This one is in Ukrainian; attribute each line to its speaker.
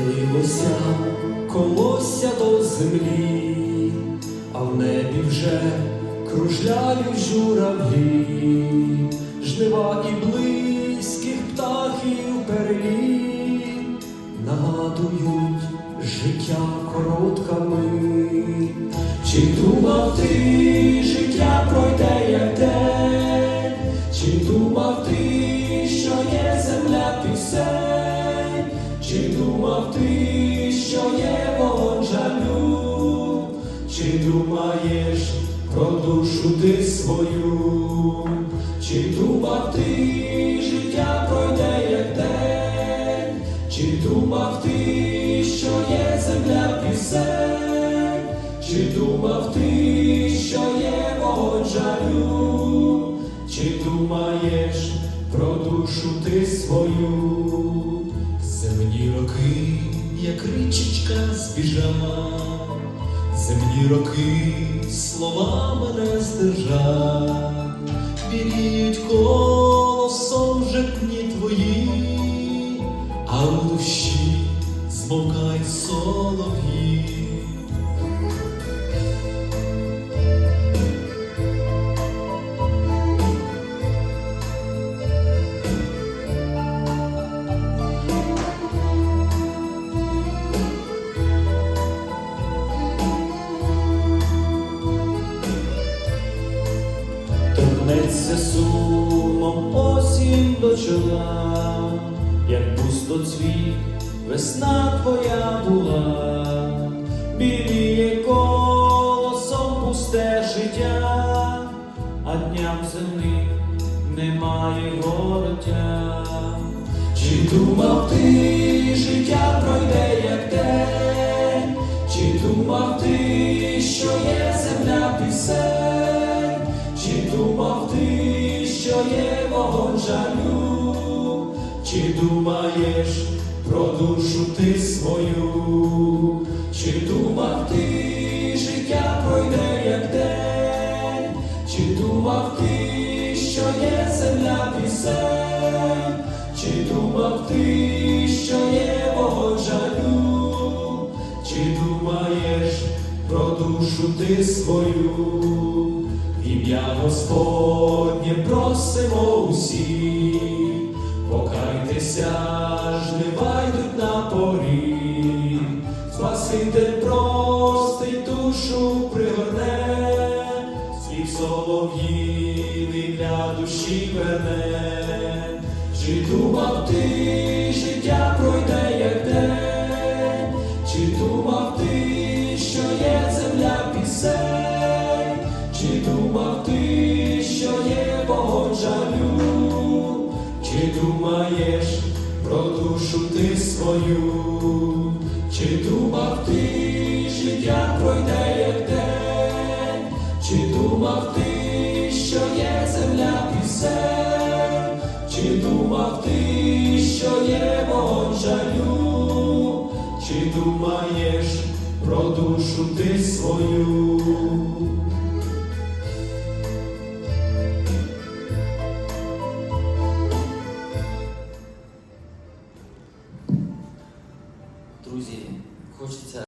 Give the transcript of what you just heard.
Speaker 1: Схилилося колося до землі, а в небі вже кружляють журавлі, жнива і близьких птахів переліт нагадують життя коротка мить. Чи думав ти, життя пройде як день, чи думав ти, чи думаєш про душу ти свою, чи думав ти, життя пройде як день, чи думав ти, що є земля пісень, чи думав ти, що є вогонь жалю, чи думаєш про душу ти свою?
Speaker 2: Земні роки, як річечка збіжала, земні роки слова мене здержать, Віріють колосом житні твої, а у душі змовкають солов'ї.
Speaker 1: Торкнеться сумом осінь до чола, як пустоцвіт, весна твоя була, біліє колосом пусте життя, а дням земних немає гороття. Чи думав ти, життя пройде як день, чи думав ти, що є земля пісень, є вогонь жалю, чи думаєш про душу ти свою, чи думав ти, життя пройде як день, чи думав ти, що є земля пісень, чи думав ти, що є вогонь жалю, чи думаєш про душу ти свою, ім'я Господнє просимо усі, покайтеся, жнива йдуть на порі, Спаситель простий душу пригорне, Спів солов'їний для душі верне, чи думав ти, життя пройде жалю, чи думаєш про душу ти свою, чи думав ти, життя пройде як день, чи думав ти, що є земля пісень, чи думав ти, що є вогонь жалю, чи думаєш про душу ти свою?
Speaker 3: Друзі, хочеться